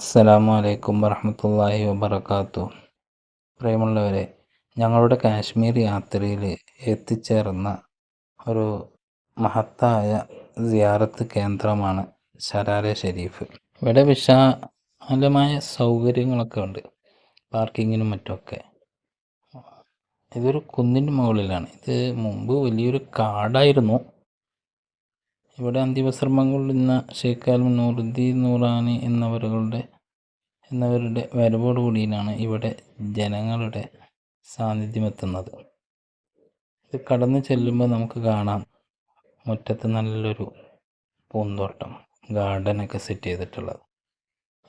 അസ്സലാമു അലൈക്കും വറഹമത്തല്ലാഹി വബർക്കാത്തു പ്രിയമുള്ളവരെ ഞങ്ങളുടെ കാശ്മീർ യാത്രയിൽ എത്തിച്ചേർന്ന ഒരു മഹത്തായ സിയാറത്ത് കേന്ദ്രമാണ് ശരാര ഷെരീഫ്. ഇവിടെ വിശാലമായ സൗകര്യങ്ങളൊക്കെ ഉണ്ട്. പാർക്കിങ്ങിനും മറ്റുമൊക്കെ. ഇതൊരു കുന്നിന്റെ മുകളിലാണ്. ഇത് മുമ്പ് വലിയൊരു കാടായിരുന്നു. ഇവിടെ അന്തിമശ്രമങ്ങൾ കൊള്ളുന്ന ഷെയ്ഖ് നൂറുദ്ദീൻ നൂറാനി എന്നവരുടെ എന്നവരുടെ വരവോടുകൂടിയാണ് ഇവിടെ ജനങ്ങളുടെ സാന്നിധ്യമെത്തുന്നത്. ഇത് കടന്നു ചെല്ലുമ്പോൾ നമുക്ക് കാണാം. മുറ്റത്ത് നല്ലൊരു പൂന്തോട്ടം ഗാർഡനൊക്കെ സെറ്റ് ചെയ്തിട്ടുള്ളത്.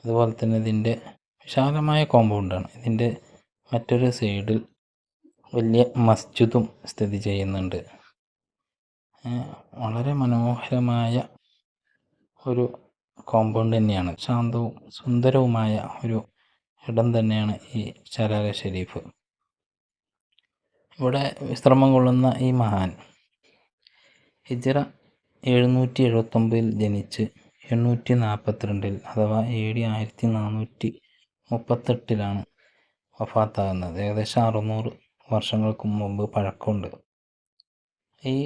അതുപോലെ തന്നെ ഇതിന്റെ വിശാലമായ കോമ്പൗണ്ടാണ്. ഇതിന്റെ മറ്റൊരു സൈഡിൽ വലിയ മസ്ജിദും സ്ഥിതി ചെയ്യുന്നുണ്ട്. വളരെ മനോഹരമായ ഒരു കോമ്പൗണ്ട് തന്നെയാണ്. ശാന്തവും സുന്ദരവുമായ ഒരു ഇടം തന്നെയാണ് ഈ ശരാര ഷെരീഫ് ഇവിടെ വിശ്രമം കൊള്ളുന്ന ഈ മഹാൻ ഹിജറ എഴുന്നൂറ്റി എഴുപത്തൊമ്പതിൽ ജനിച്ച് എണ്ണൂറ്റി നാൽപ്പത്തിരണ്ടിൽ അഥവാ ഏ ഡി ആയിരത്തി നാനൂറ്റി മുപ്പത്തെട്ടിലാണ് വഫാത്താകുന്നത്. ഏകദേശം അറുന്നൂറ് വർഷങ്ങൾക്ക് മുമ്പ് പഴക്കമുണ്ട്. ഈ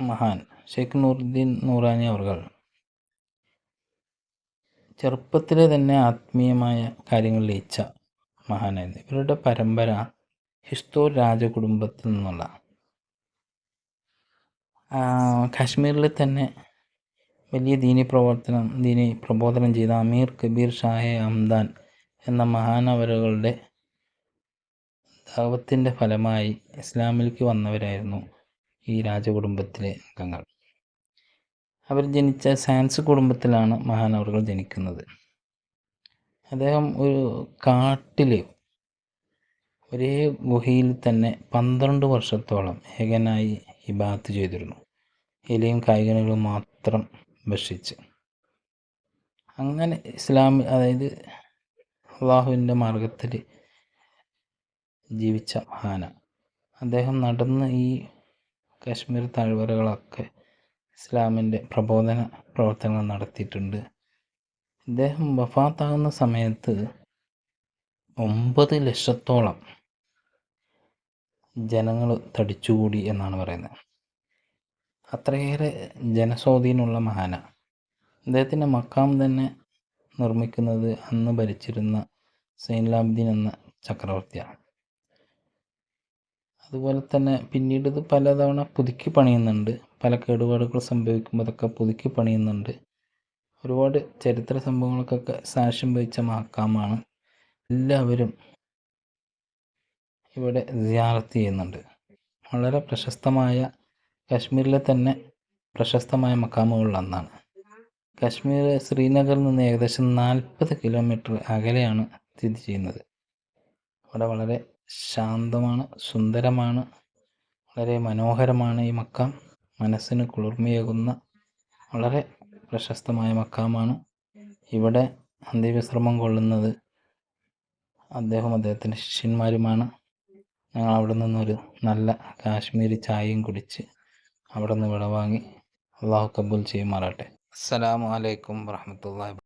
മഹാൻ. ഷെയ്ഖ് നൂറുദ്ദീൻ നൂറാനി അവർ ചെറുപ്പത്തിലെ തന്നെ ആത്മീയമായ കാര്യങ്ങളിൽ ലയിച്ച മഹാനായിരുന്നു. ഇവരുടെ പരമ്പര ഹിസ്തോർ രാജകുടുംബത്തിൽ നിന്നുള്ള. കാശ്മീരിൽ തന്നെ വലിയ ദീനി പ്രവർത്തനം ദീനി പ്രബോധനം ചെയ്ത അമീർ കബീർ ഷാഹെ അംദാൻ എന്ന മഹാനവരുകളുടെ ദാവത്തിന്റെ ഫലമായി ഇസ്ലാമിലേക്ക് വന്നവരായിരുന്നു. ഈ രാജകുടുംബത്തിലെ അംഗങ്ങൾ. അവർ ജനിച്ച സാൻസ് കുടുംബത്തിലാണ് മഹാനവറുകൾ ജനിക്കുന്നത്. അദ്ദേഹം ഒരു കാട്ടിൽ ഒരേ ഗുഹയിൽ തന്നെ പന്ത്രണ്ട് വർഷത്തോളം ഏകനായി ഇബാത്ത് ചെയ്തിരുന്നു. ഇലയും കായികനകളും മാത്രം ഭക്ഷിച്ച്. അങ്ങനെ ഇസ്ലാമി അതായത് അള്ളാഹുവിന്റെ മാർഗത്തിൽ ജീവിച്ച മഹാന അദ്ദേഹം നടന്ന് ഈ കാശ്മീർ താഴ്വരകളൊക്കെ ഇസ്ലാമിന്റെ പ്രബോധന പ്രവർത്തനങ്ങൾ നടത്തിയിട്ടുണ്ട്. ഇദ്ദേഹം വഫാത്താകുന്ന സമയത്ത് ഒമ്പത് ലക്ഷത്തോളം ജനങ്ങൾ തടിച്ചുകൂടി എന്നാണ് പറയുന്നത്. അത്രയേറെ ജനസ്വാധീനമുള്ള മഹാന. അദ്ദേഹത്തിന്റെ മക്കാം തന്നെ നിർമ്മിക്കുന്നത് അന്ന് ഭരിച്ചിരുന്ന സൈൻലാബ്ദീൻ എന്ന ചക്രവർത്തിയാണ്. അതുപോലെ തന്നെ പിന്നീട് ഇത് പലതവണ പുതുക്കി പണിയുന്നുണ്ട്. പല കേടുപാടുകൾ സംഭവിക്കുമ്പോൾ അതൊക്കെ പുതുക്കി പണിയുന്നുണ്ട്. ഒരുപാട് ചരിത്ര സംഭവങ്ങൾക്കൊക്കെ സാക്ഷ്യം വഹിച്ച മഹക്കാമാണ് എല്ലാവരും ഇവിടെ സിയാറത്ത് ചെയ്യുന്നുണ്ട്. വളരെ പ്രശസ്തമായ കാശ്മീരിലെ തന്നെ പ്രശസ്തമായ മക്കാമുകളിലൊന്നാണ് കാശ്മീർ ശ്രീനഗറിൽ നിന്ന് ഏകദേശം നാൽപ്പത് കിലോമീറ്റർ അകലെയാണ് സ്ഥിതി ചെയ്യുന്നത്. അവിടെ വളരെ ശാന്തമാണ് സുന്ദരമാണ് വളരെ മനോഹരമാണ് ഈ മക്കാം. മനസ്സിന് കുളിർമയേകുന്ന വളരെ പ്രശസ്തമായ മക്കാമാണ് ഇവിടെ അന്ത്യവിശ്രമം കൊള്ളുന്നത്. അദ്ദേഹം അദ്ദേഹത്തിന്റെ ശിഷ്യന്മാരുമാണ്. ഞങ്ങൾ അവിടെ നിന്നൊരു നല്ല കാശ്മീരി ചായയും കുടിച്ച് അവിടെ നിന്ന് വിടവാങ്ങി. അള്ളാഹു കബൂൽ ചെയ്യുമാറാട്ടെ അസ്സലാമു അലൈക്കും വറഹമത്തല്ലാ